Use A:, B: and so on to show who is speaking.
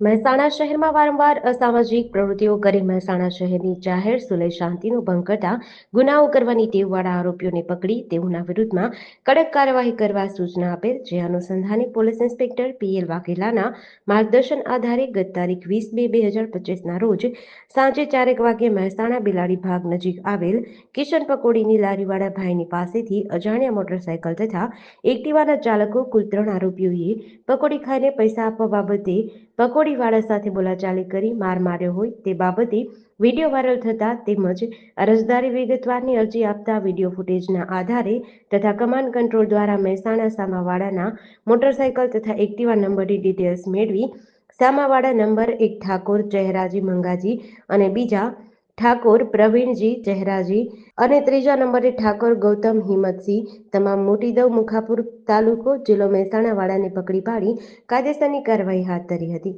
A: મહેસાણા શહેરમાં વારંવાર અસામાજિક પ્રવૃત્તિઓ કરી મહેસાણા શહેરની જાહેર સુલેહ શાંતિનો ભંગ કરતા ગુનાઓ કરવાની ટેવવાળા આરોપીઓને પકડી તેઓના વિરુદ્ધમાં કડક કાર્યવાહી કરવા સૂચના આપેલ, જે અનુસંધાને પોલીસ ઇન્સ્પેક્ટર પીએલ વાઘેલાના માર્ગદર્શન આધારે ગત તારીખ વીસ બે બે હજાર પચીસના રોજ સાંજે ચારેક વાગ્યે મહેસાણા બિલાડી ભાગ નજીક આવેલ કિશન પકોડીની લારીવાળા ભાઈની પાસેથી અજાણ્યા મોટરસાયકલ તથા એક્ટિવાના ચાલકો કુલ ત્રણ આરોપીઓએ પકોડી ખાઈને પૈસા આપવા બાબતે પકોડીવાળા સાથે બોલાચાલી કરી માર માર્યો હોય તે બાબતે વીડિયો વાયરલ થતા તેમજ અરજદારી વિગતવારની અરજી આપતા વીડિયો ફૂટેજના આધારે તથા કમાન્ડ કંટ્રોલ દ્વારા મહેસાણા સામાવાડાના મોટરસાયકલ તથા એક્ટિવા નંબરની ડિટેલ્સ મેળવી સામાવાડા નંબર એક ઠાકોર જયરાજી મંગાજી અને બીજા ઠાકોર, પ્રવીણજી ચહેરાજી અને ત્રીજા નંબરે ઠાકોર ગૌતમ હિંમતસિંહ, તમામ મોટી દવ મુખાપુર તાલુકો, જિલ્લો મહેસાણાવાળાને પકડી પાડી કાયદેસરની કાર્યવાહી હાથ ધરી હતી.